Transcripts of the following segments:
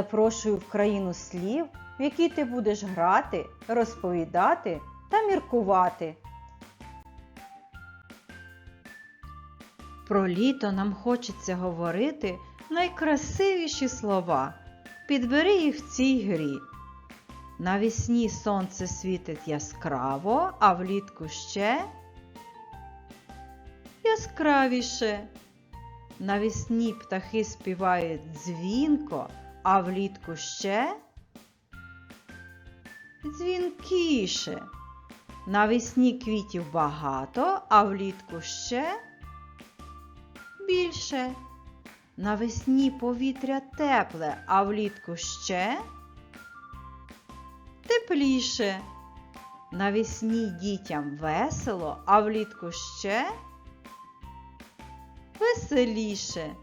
запрошую в країну слів, в якій ти будеш грати, розповідати та міркувати. Про літо нам хочеться говорити найкрасивіші слова. Підбери їх в цій грі. Навесні сонце світить яскраво, а влітку ще яскравіше. Навесні птахи співають дзвінко, а влітку ще дзвінкіше. Навесні квітів багато, а влітку ще більше. Навесні повітря тепле, а влітку ще тепліше. Навесні дітям весело, а влітку ще веселіше.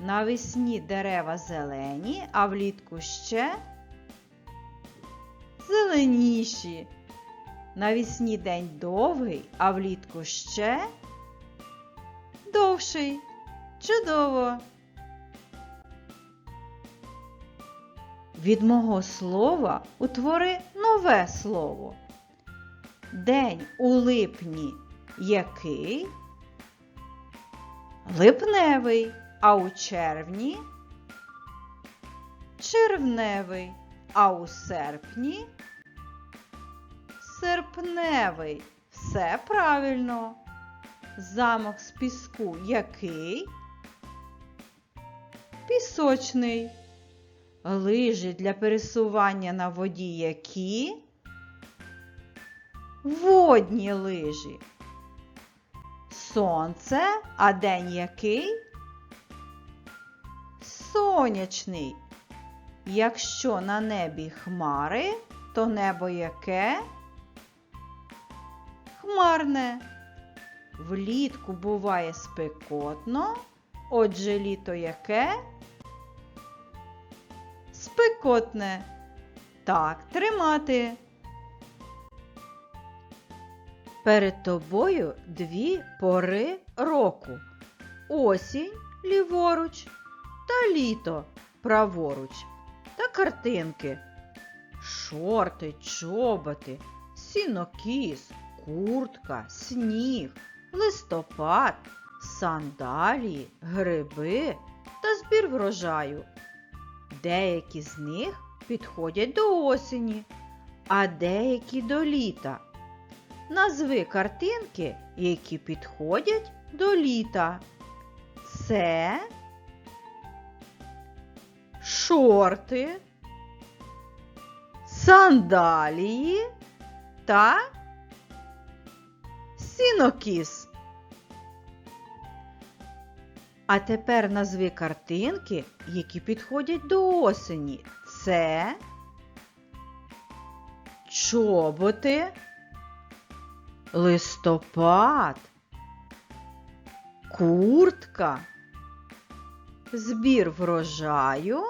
Навесні дерева зелені, а влітку ще зеленіші. Навесні день довгий, а влітку ще довший. Чудово! Від мого слова утвори нове слово. День у липні який? Липневий, а у червні червневий, а у серпні серпневий. Все правильно. Замок з піску який? Пісочний. Лижі для пересування на воді які? Водні лижі. Сонце, а день який? Сонячний. Якщо на небі хмари, то небо яке? Хмарне. Влітку буває спекотно, отже літо яке? Спекотне. Так, тримати. Перед тобою дві пори року. Осінь ліворуч та літо праворуч. Та картинки. Шорти, чоботи, сінокіс, куртка, сніг, листопад, сандалії, гриби та збір врожаю. Деякі з них підходять до осені, а деякі до літа. Назви картинки, які підходять до літа. Це шорти, сандалії та сінокіс. А тепер назви картинки, які підходять до осені. Це чоботи, листопад, куртка, збір врожаю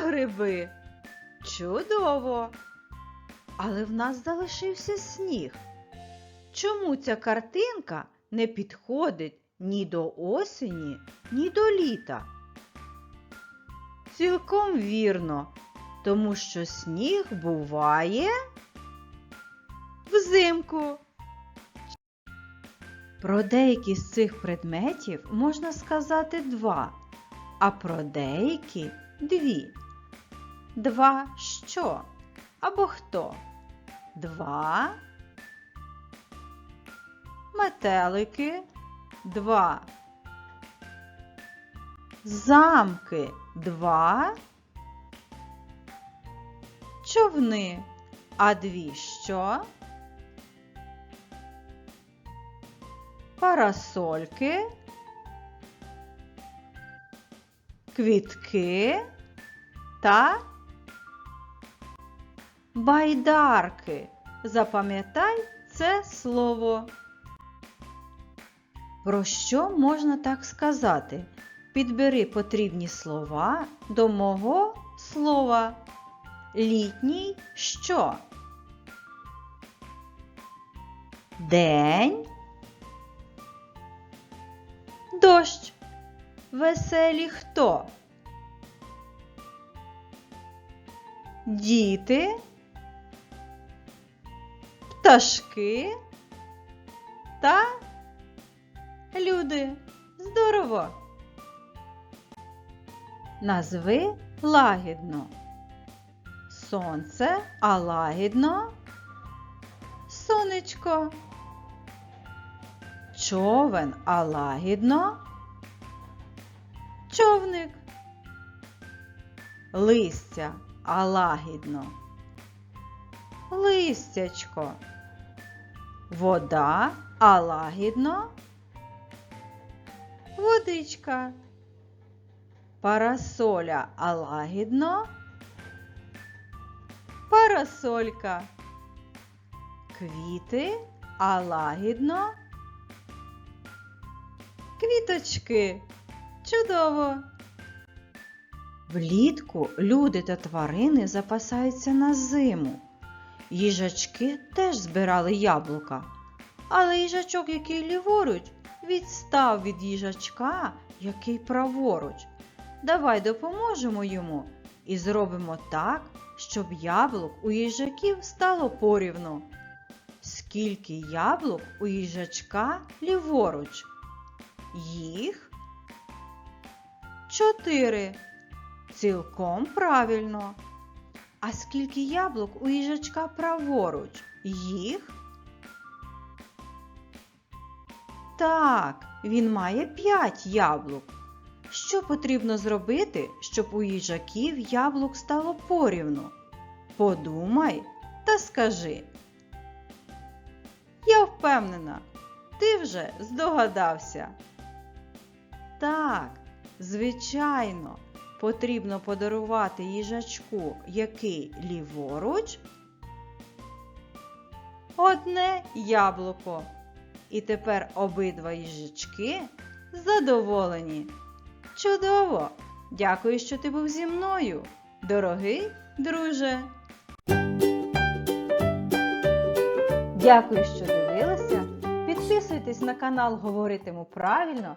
гриби. Чудово! Але в нас залишився сніг. Чому ця картинка не підходить ні до осені, ні до літа? Цілком вірно, тому що сніг буває взимку. Про деякі з цих предметів можна сказати два, а про деякі дві. Два що? Або хто? Два метелики, два замки, два човни, а дві що? Парасольки, квітки та байдарки. Запам'ятай це слово. Про що можна так сказати? Підбери потрібні слова до мого слова. Літній що? День. Дощ. Веселі хто? діти, пташки та люди. Здорово! Назви лагідно. Сонце, а лагідно. Сонечко. Човен, а лагідно. Човник. Листя, а лагідно. Листячко. Вода, а лагідно. Водичка. Парасоля, а лагідно. Парасолька. Квіти, а лагідно. Квіточки. Чудово. Влітку люди та тварини запасаються на зиму. Їжачки теж збирали яблука. Але їжачок, який ліворуч, відстав від їжачка, який праворуч. Давай допоможемо йому і зробимо так, щоб яблук у їжаків стало порівну. Скільки яблук у їжачка ліворуч? Їх чотири. Цілком правильно. А скільки яблук у їжачка праворуч? Їх? Так, він має п'ять яблук. Що потрібно зробити, щоб у їжаків яблук стало порівну? Подумай та скажи. Я впевнена, ти вже здогадався. Так, звичайно, потрібно подарувати їжачку, який ліворуч, одне яблуко. І тепер обидва їжачки задоволені. Чудово! Дякую, що ти був зі мною, дорогий друже. Дякую, що дивилися. Підписуйтесь на канал Говоритиму правильно,